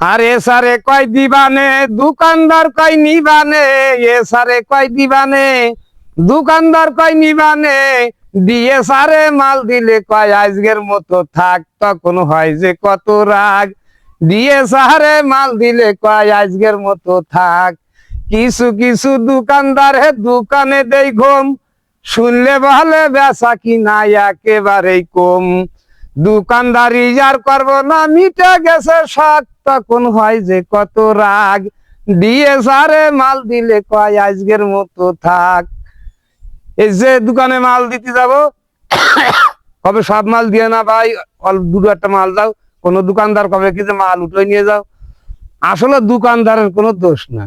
আর সারে কয় দিবানে? দোকানদার কয় নিবানে? এ সারে কয় দিবানে? দোকানদার কয় নিবানে? দিয়ে সারে মাল দিলে কয়, আজকের মতো থাক, তখন হয় যে কত রাগ। দিয়ে সারে মাল দিলে কয়, আজকের মতো থাক। কিছু কিছু দোকানদার হে দোকানে দেই ঘুম। শুনলে বলে, বেচা কিনা একেবারেই কম। দোকানদারি আর করব না, মিটে গেছে শখ। তখন হয় যে কত রাগ। দিয়ে সারে মাল দিলে কয়, আজকের মতো থাক। এই যে দোকানে মাল দিতে যাব, কবে সব মাল দিয়ে না ভাই, অল্প দুটো একটা মাল দাও। কোন দোকানদার কবে কি যে মাল উঠে নিয়ে যাও। আসলে দোকানদারের কোনো দোষ না।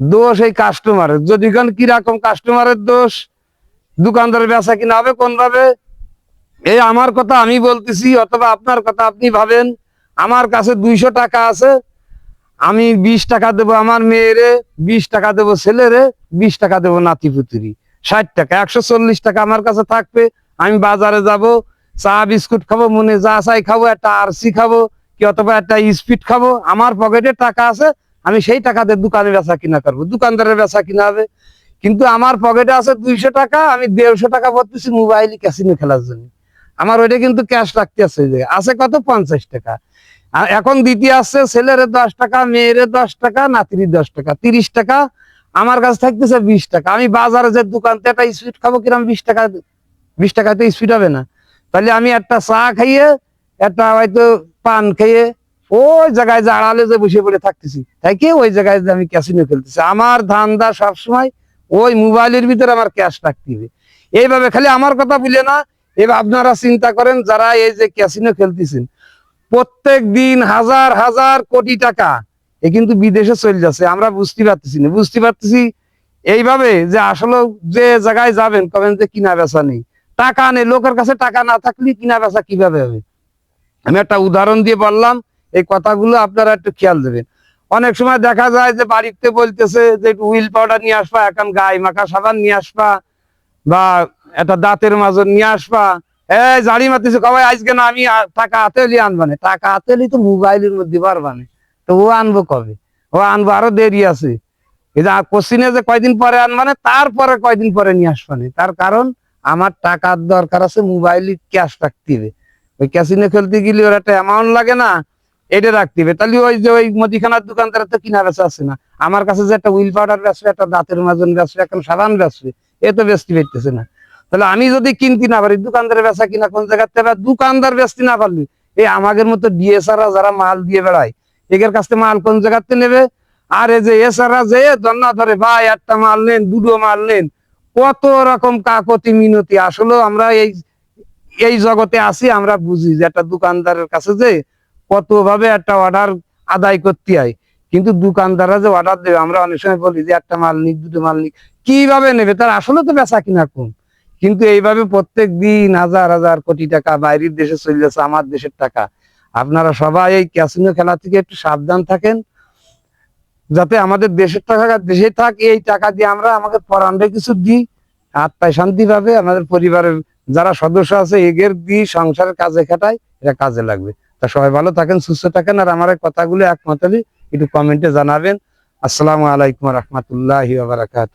দোষ এই কাস্টমারের যদি কোন কীরকম কাস্টমারের দোষ দোকানদারের বেচা কিনা হবে কোন ভাবে এই আমার কথা আমি বলতেছি, অথবা আপনার কথা আপনি ভাবেন। আমার কাছে দুইশো টাকা আছে, আমি বিশ টাকা দেবো আমার মেয়েরে, বিশ টাকা দেবো ছেলেরে, বিশ টাকা দেবো নাতি পুতুরি ষাট টাকা, একশো চল্লিশ টাকা আমার কাছে থাকবে। আমি বাজারে যাব, চা, বিস্কুট খাব, মনে যা চাই খাব, একটা আরসি খাব, কি অথবা একটা স্পিড খাব, আমার পকেটে টাকা আছে, আমি সেই টাকাতে দোকানে বেচা কিনা করব। দোকানদারের বেচা কিনা হবে। কিন্তু আমার পকেটে আছে দুইশো টাকা, আমি দেড়শো টাকা ভরতেছি মোবাইল, ক্যাসিনো খেলার জন্য। আমার ওইটা কিন্তু ক্যাশ রাখতে আছে আছে কত? পঞ্চাশ টাকা। এখন দ্বিতীয় আসছে, ছেলের দশ টাকা, মেয়ের দশ টাকা, নাতির দশ টাকা, তিরিশ টাকা, আমার কাছে থাকতেছে বিশ টাকা। আমি বাজারে যে দোকান একটা স্পিড খাব কিরম বিশ টাকা, বিশ টাকাতে স্পিড হবে না। তাহলে আমি একটা চা খাইয়ে, একটা হয়তো পান খেয়ে ওই জায়গায় যে আড়ালে যে বসে পড়ে থাকতেছি, তাই কি? ওই জায়গায় আমি ক্যাসিনো খেলতেছি। আমার ধান্দা সবসময় ওই মোবাইলের ভিতরে আমার ক্যাশ রাখতে হবে। এইভাবে খালি আমার কথা বুঝলে না এবার আপনারা চিন্তা করেন, যারা এই যে ক্যাসিনো খেলতেছেন প্রত্যেক দিন হাজার হাজার কোটি টাকা এ কিন্তু বিদেশে চলে যাচ্ছে। আমরা বুঝতে পারতেছি না। বুঝতে পারতেছি এইভাবে যে আসলে যে জায়গায় যাবেন, কবেন যে কিনা বেচা নেই। টাকা নেই। লোকের কাছে টাকা না থাকলে কিনা বেচা কীভাবে হবে? আমি একটা উদাহরণ দিয়ে বললাম, এই কথাগুলো আপনারা একটু খেয়াল দেবেন। অনেক সময় দেখা যায় যে বাড়িতে বলতেছে যে হুইল পাউডার নিয়ে আসবা, এখন গায়ে মাখা সাবান নিয়ে আসবা, বা একটা দাঁতের মাঝে নিয়ে আসবা। এই জাড়ি মারতেছে কবাই আজকে না আমি টাকা হাতে লিয়ে আনবানে টাকা হাতে লিয়ে তো মোবাইলের মধ্যে পারবানে তো ও আনব কবে? ও আনব আরও দেরি আছে। এই যে যে কয়দিন পরে আনবানে তারপরে কয়দিন পরে নিয়ে আসবানে তার কারণ আমার টাকার দরকার আছে মোবাইলে ক্যাশ রাখতে ওই ক্যাসিনে খেলতে গেলে ওর একটা অ্যামাউন্ট লাগে না, এটা রাখতে হবে। তাহলে ওই যে ওই মুদিখানার দোকানদার তো কিনা বেচা আছে না। আমার কাছে যে একটা উইল পাউডার বেচবে, একটা দাঁতের মাজন বেচবে, একটা সাবান বেচবে, এ তো বেচতে পারতেছে না। তাহলে আমি যদি কিনতে না পারি, দোকানদারের বেচা কিনা কোন জায়গাতে দোকানদার বেচতে না পারলি, এই আমাদের মতো ডিএসআররা যারা মাল দিয়ে বেড়ায়, এদের কাছ থেকে মাল কোন জায়গাতে নেবে? আর এই যে এসাররা যে দন্না ধরে, ভাই, একটা মাল নেন, দুটো মাল নেন। কত রকম কাকতি মিনতি। আসলে আমরা এই এই জগতে আছি, আমরা বুঝি যে একটা দোকানদারের কাছে যে কত ভাবে একটা অর্ডার আদায় করতে হয়। কিন্তু দোকানদাররা যে অর্ডার দেবে, আমরা অনেক সময় বলি যে, একটা মাল নিক, দুটো মাল নিক। কীভাবে নেবে? তার আসলে তো বেচা কিনা কম। কিন্তু এইভাবে প্রত্যেক দিন হাজার হাজার কোটি টাকা বাইরের দেশে চলে আমার দেশের টাকা। আপনারা সবাই এই ক্যাসিনো খেলা থেকে একটু সাবধান থাকেন, যাতে আমাদের দেশের টাকা দেশে থাক, এই টাকা দিয়ে আমরা আমাদের পরাণে কিছু দিই, আত্মায় শান্তি পাবে, আমাদের পরিবারের যারা সদস্য আছে, এগের দিই, সংসারের কাজে খাটাই, এটা কাজে লাগবে। তা সবাই ভালো থাকেন, সুস্থ থাকেন, আর আমার কথাগুলো একমত হলে একটু কমেন্টে জানাবেন। আসসালামু আলাইকুম রহমতুল্লাহ বারাকাত